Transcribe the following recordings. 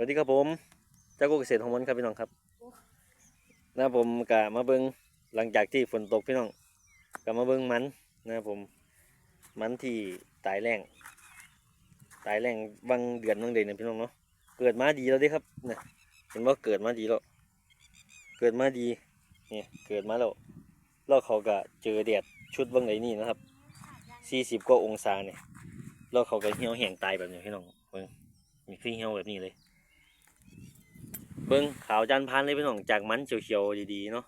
สวัสดีครับผมเจ้ากุเกษตรของมันครับพี่น้องครับนะผมกะมาเบิงหลังจากที่ฝนตกพี่น้องกะมาเบิงมันนะผมมันที่ตายแรงตายแรงบางเดือนบางเดือนนะพี่น้องเนาะเกิดมาดีแล้วดิครับเนี่ยเห็นว่าเกิดมาดีแล้วเกิดมาดีเนี่ยเกิดมาแล้วแล้วเขาก็เจอแดดชุดบางไหนนี่นะครับสี่สิบกว่าองศาเนี่ยแล้วเขาก็เหี่ยวแห้งตายแบบนี้พี่น้องเบิ่งมีครึ่งเหี่ยวแบบนี้เลย เบิ้งขาวจานพันเลยพี่น้องจากมันเขียวๆดีๆเนาะ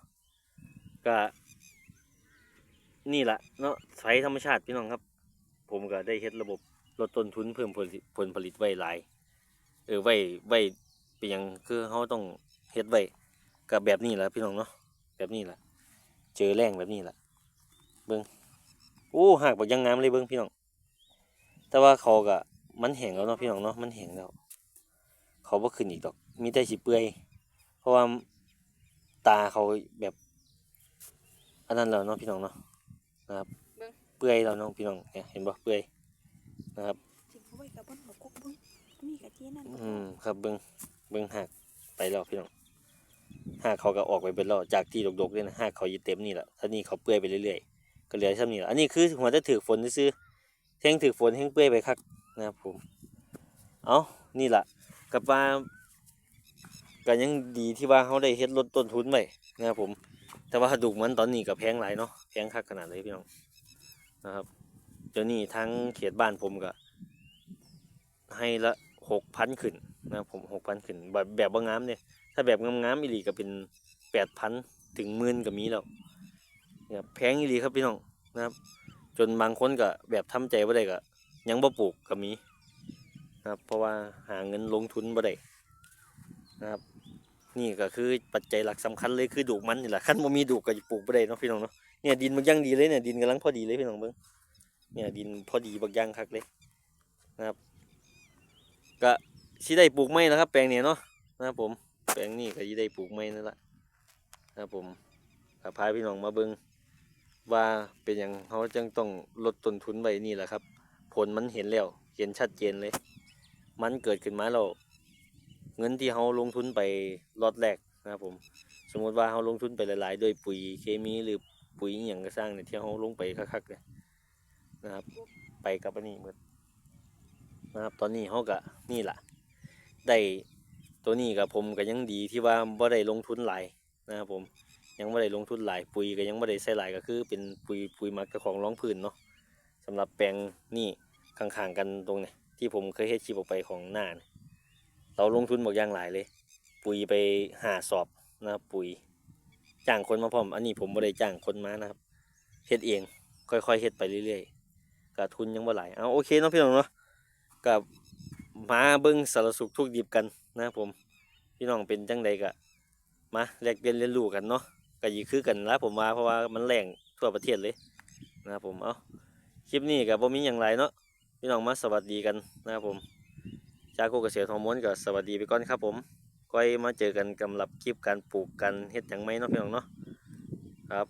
ก็นี่แหละเนาะไฟธรรมชาติพี่น้องครับ ผมก็ได้เฮ็ดระบบลดต้นทุนเพิ่มผลผลผลิตไว้หลาย เออไว้ไว้เป็นหยังคือเขาต้องเฮ็ดไว้กับแบบนี้แหละพี่น้องเนาะแบบนี้แหละเจอแรงแบบนี้แหละเบิ้งโอ้หักบักยังงามเลยเบิ้งพี่น้อง แต่ว่าเขาก็มันแห้งแล้วเนาะพี่น้องเนาะมันแห้งแล้ว เขาบ่ขึ้นอีกดอก มีแต่สิเปื่อยเพราะว่าตาเขาแบบอันนั้นแล้วเนาะพี่น้องเนาะนะครับเบิ่งเปื่อยแล้วเนาะพี่น้องเนี่ยเห็นบ่เปื่อยนะครับทิ้งเอาไว้กับบนหัวกกเบึ้งมีกะจีนั่นอืมครับเบิ่งเบิ่งหักไปแล้วพี่น้องหักเขาก็ออกไปเป็นแล้วจากที่ดกๆเลยนะหักเขาอยู่เต็มนี่แหละท่านี้เขาเปื่อยไปเรื่อยๆก็เหลือเท่านี้แหละอันนี้คือหัวจะถือฝนซื้อๆแท่งถือฝนแท่งเปื่อยไปคักนะครับผมเอานี่แหละ กับว่าก็ยังดีที่ว่าเขาได้เฮ็ดลดต้นทุนไว้นะครับผม แต่ว่าดุกมันตอนนี้ก็แพงหลายเนาะแพงคักขนาดเลยพี่น้องนะครับเดี๋ยวนี้ทั้งเขตบ้านผมก็ให้ละหกพันขึ้นนะครับผมหกพันขึ้น แบบแบบว่างามเนี่ยถ้าแบบงามๆอีหลีก็เป็นแปดพันถึงหมื่นก็มีแล้วเนี่ยแพงอีหลีครับพี่น้องนะครับ จนบางคนก็แบบทำใจบ่ได้ก็ยังบ่ปลูกก็มี นะครับ เพราะว่าหาเงินลงทุนบ่ได้นะครับ นี่ก็คือปัจจัยหลักสำคัญเลยคือดูกมันนี่แหละคันบ่มีดูกก็จะปลูกบ่ได้เนาะพี่น้องเนาะเนี่ยดินมันยังดีเลยเนี่ยดินกำลังพอดีเลยพี่น้องเบิ่งเนี่ยดินพอดีบักอย่างคักเลยนะครับ ก็สิได้ปลูกไม้แล้วครับ แปลงเนี่ยเนาะนะครับผมแปลงนี้ก็สิได้ปลูกไม้นั่นแหละนะครับผมก็พาพี่น้องมาเบิ่งว่าเป็นอย่างเขาจึงต้องลดต้นทุนไว้นี่แหละครับ ผลมันเห็นแล้ว เห็นชัดเจนเลย มันเกิดขึ้นมาแล้วเงินที่เขาลงทุนไปรอดแรกนะครับผม สมมติว่าเขาลงทุนไปหลายๆโดวยปุ๋ยเคมีหรือปุ๋ยอย่างก็สร้างเนี่ยที่เขาลงไปคักๆเนี่ยนะครับ ไปกับอันนี้หมดนะครับตอนนี้เขาก็นี่แหละได้ตัวนี้กับผมก็ยังดีที่ว่าบ่ได้ลงทุนหลายนะครับผมยังบ่ได้ลงทุนหลายปุ๋ยก็ยังบ่ได้ใส่หลายก็คือ เป็นปุ๋ยปุ๋ยมักเจ้าของร้องพื้นเนาะสำหรับแปลงนี่ข้างๆกันตรงเนี้ ที่ผมเคยเฮ็ดคลิปออกไปของหน้าเนี่ยเราลงทุนบอกอย่างหลายเลย ปุ๋ยไปหาสอบนะครับปุ๋ยจ้างคนมาพร้อม อันนี้ผมบ่ได้จ้างคนมานะครับเฮ็ดเอง ค่อยๆเฮ็ดไปเรื่อยๆก็ทุนยังบ่หลายเอาโอเคเนาะพี่น้องเนาะกับมาเบิ้งสารสุขทุกดิบกันนะครับผมพี่น้องเป็นจังใดก็มาแลกเปลี่ยนเรียนรู้กันเนาะก็ยีคือกันละผมว่าเพราะว่ามันแรงทั่วประเทศเลยนะครับผมเอาคลิปนี้กับผมมีอย่างไรเนาะ พี่น้องมาสวัสดีกันนะครับผมจากโกเกษตรทอร์โมนก็สวัสดีไปก่อนครับผมก็มาเจอกันกำลับคลิปการปลูกกันเฮ็ดอย่างไม่เนาะพี่น้องเนาะครับ